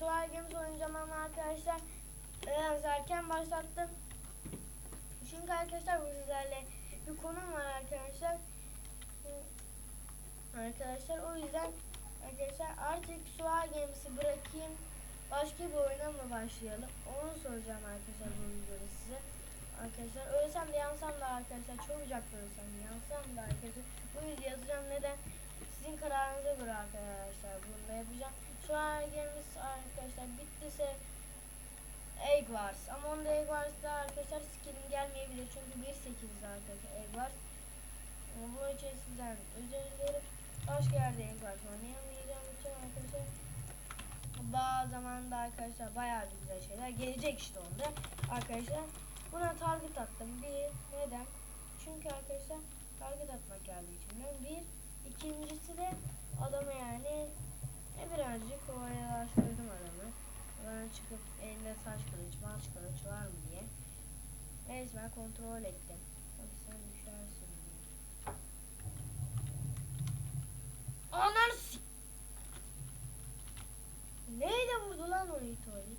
Survival Games oynayacağım arkadaşlar biraz erken başlattım. Çünkü arkadaşlar bu sizlerle bir konum var arkadaşlar. Arkadaşlar o yüzden arkadaşlar artık Survival Games'i bırakayım. Başka bir oyuna mı başlayalım? Onu soracağım arkadaşlar bu videoda size. Arkadaşlar ölsem de yansam da arkadaşlar çabucak da ölsem yansam da arkadaşlar bu videoyu yazacağım neden? Sizin kararınıza göre arkadaşlar bunu da yapacağım. Gemimiz arkadaşlar bittiyse Egg Wars ama onda Egg Wars'da arkadaşlar skill'im gelmeyebilir çünkü 1.8'de arkadaşlar Egg Wars. Ama bu için sizden özür dilerim. Başka yerde Egg Wars oynayamayacağım için arkadaşlar bazı zaman da arkadaşlar bayağı güzel şeyler gelecek işte onda arkadaşlar. Buna target attım. Bir neden? Çünkü arkadaşlar target atmak geldiği için. Bir ikincisi de adamı yani ne birazcık kolaylaştırdım adamı. Ben çıkıp elinde taş kılıç, maç kılıç var mı diye. Resmen kontrol ettim. Tabii sen düşersin. diye. Ananı s- Neyle vurdu lan o itolit?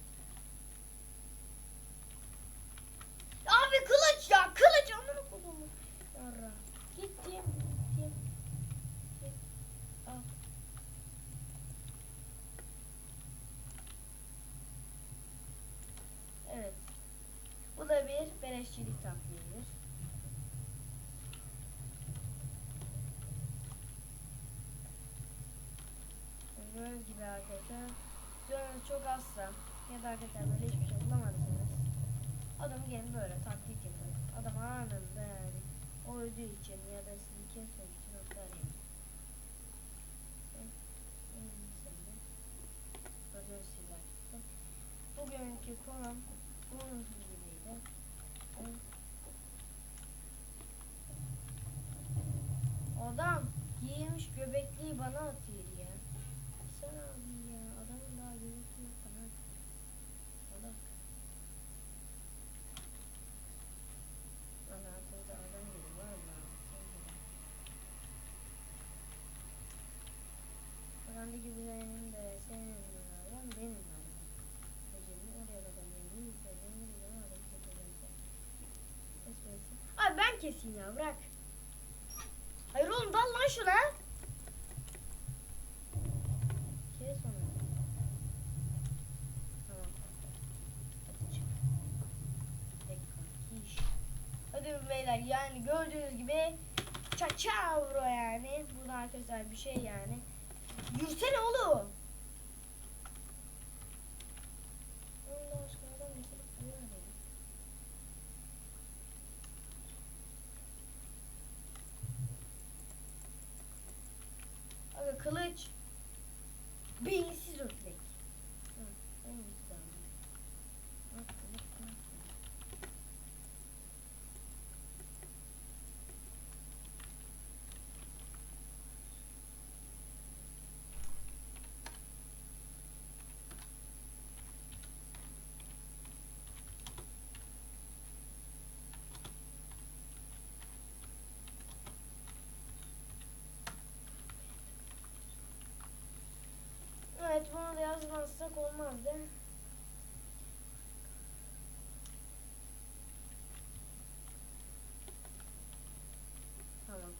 Abi kılıç ya kılıç amına kodumu. Yarra. Gittim. Gittim. Git. Al. Evet. Bu bir beleşçilik taktiğidir. Gördüğünüz gibi arkadaşlar canınız çok azsa ya da arkadaşlar böyle hiçbir şey bulamadıysanız adamı gelin böyle taktik yapın. Adam anında yani öldüğü için ya da sizi kesmek için atlar yani. Bugünkü konum bunun. Adam giymiş göbekliği bana atıyor ya. Sen abi ya adamın daha göbekliği yok bana. Adam. Ana burada adam gibi var mı? Adamda gibi benim de senin de adam benim de adam. Ece'nin oraya kadar benim yükseleceğim bir zaman adam keseceğim sen. Kesmesin. Keseyim ya bırak. Hayır oğlum dal lan şuna. Onu. Tamam. Hadi beyler yani gördüğünüz gibi çaçavro yani. Bu da arkadaşlar bir şey yani. Yürüsene oğlum. Kılıç. Evet bunu da yazmazsak olmazdı. Tamam.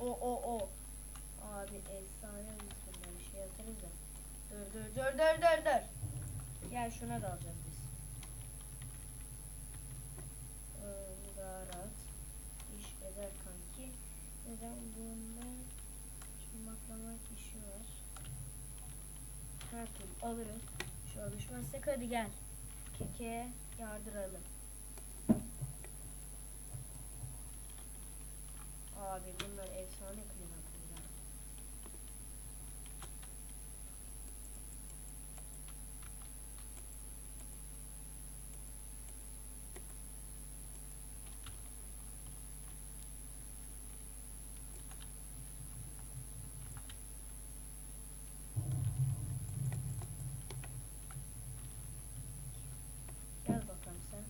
O o o. Abi efsane bir şey atarız da. Dur dur dur dur dur dur. Gel şuna da alacağız biz. Ee, bu daha rahat. İş eder kanki. Neden bunda çumaklamak işi var. Alırız. Şu alışmazsak hadi gel. Keke yardıralım. Abi bunlar efsane clean up'lar. Gel bakalım sen.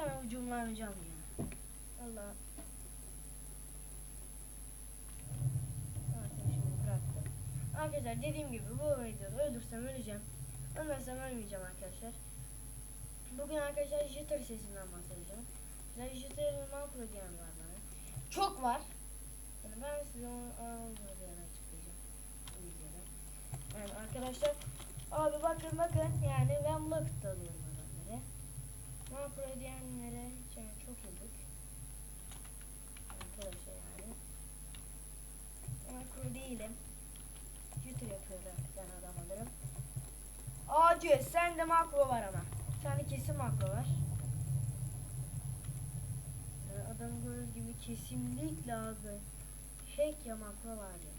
Sana ucumlanacağım ya. Allah. Arkadaşlar dediğim gibi bu videoda ölürsem öleceğim. Ölmezsem ölmeyeceğim arkadaşlar. Bugün arkadaşlar jitter sesinden bahsedeceğim. Size jitter'ın makro diyen var bana. Çok var. Yani ben size onu olmadığını açıklayacağım. Yani arkadaşlar abi bakın bakın yani ben bucket alıyorum. Makro diyenlere yani çok ildik. Arkadaşlar yani. Makro değilim. Jitter yapıyorum ben adam alırım. Acı sende makro var ama. Sende kesin makro var. Yani adam gördüğünüz gibi kesinlikle abi. Hack ya makro var ya.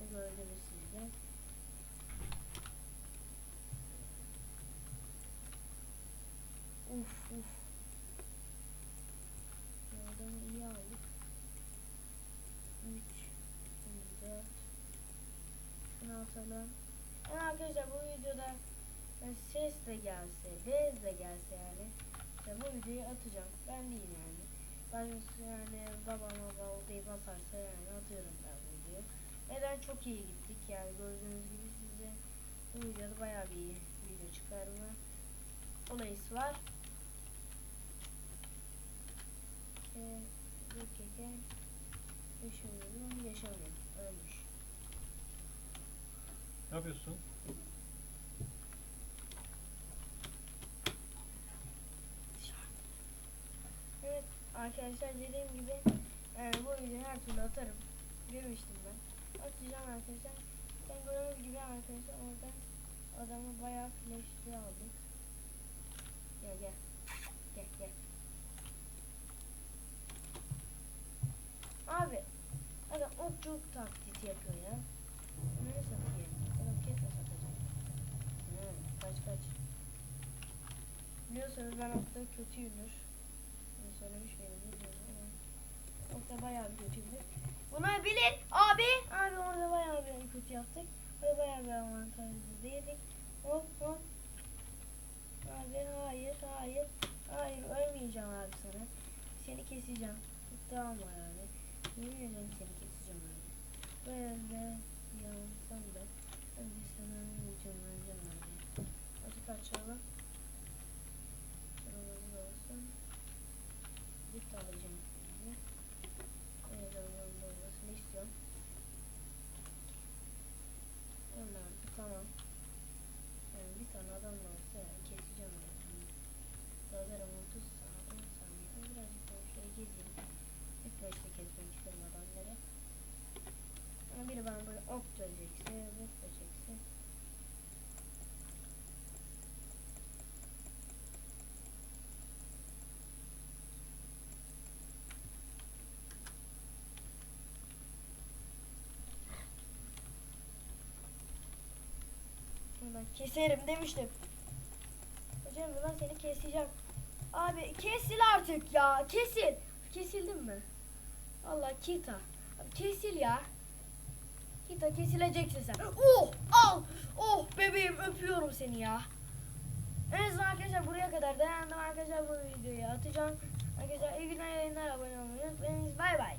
Bu gördünüz sizde. Uf uf. Bu adamı iyi aldık. 3 4 Şunu atalım. Yani arkadaşlar bu videoda yani ses de gelse, bez de gelse yani işte bu videoyu atacağım. Ben değil yani. Başkası yani babam baba odayı basarsa yani atıyorum ben bu videoyu. Neden çok iyi gittik yani gördüğünüz gibi size bu videoda bayağı bir iyi video çıkarma olayısı var. Ee, bu keke yaşamıyorum, yaşamıyorum. Ölmüş. Ne yapıyorsun? Evet arkadaşlar dediğim gibi yani bu videoyu her türlü atarım. Görmüştüm ben. Atacağım arkadaşlar. Sen gördüğünüz gibi arkadaşlar orada adamı bayağı flash'li aldık. Gel gel. Gel gel. Abi adam okçuluk taklidi yapıyor ya. Ne Hı, kaç kaç. Biliyorsanız ben okta kötüyümdür. Bunu söylemiş miydim bilmiyorum ama Okta bayağı bir kötüydü. Bunu bilin abi. Abi orada bayağı bir kötü yaptık. Ve bayağı bir avantajlı değildik. Hop hop. Abi hayır hayır. Hayır ölmeyeceğim abi sana. Seni keseceğim. Tamam abi. Yemin ederim seni keseceğim abi. Evde yansam da de sana öleceğim abi. Hadi kaçalım. Sıramız olsun. Dip de alacağım. şimdi. Evet onun olmasını istiyorum. Onlar da tamam. Yani bir tane adam da olsa yani keseceğim yani. Lazer'ım 30 saat 10 saniyede birazcık da şöyle gezeyim. İlk başta kesmek isterim adamları. Ama biri bana böyle ok dönecekse, ok dönecekse. Ben keserim demiştim. Hocam ben seni keseceğim. Abi kesil artık ya. Kesil. Kesildin mi? Allah Kita. Abi kesil ya. Kita kesileceksin sen. Oh al. Oh bebeğim öpüyorum seni ya. En azından arkadaşlar buraya kadar dayandım arkadaşlar bu videoyu atacağım. Arkadaşlar iyi günler yayınlar abone olmayı unutmayın. Bay bay.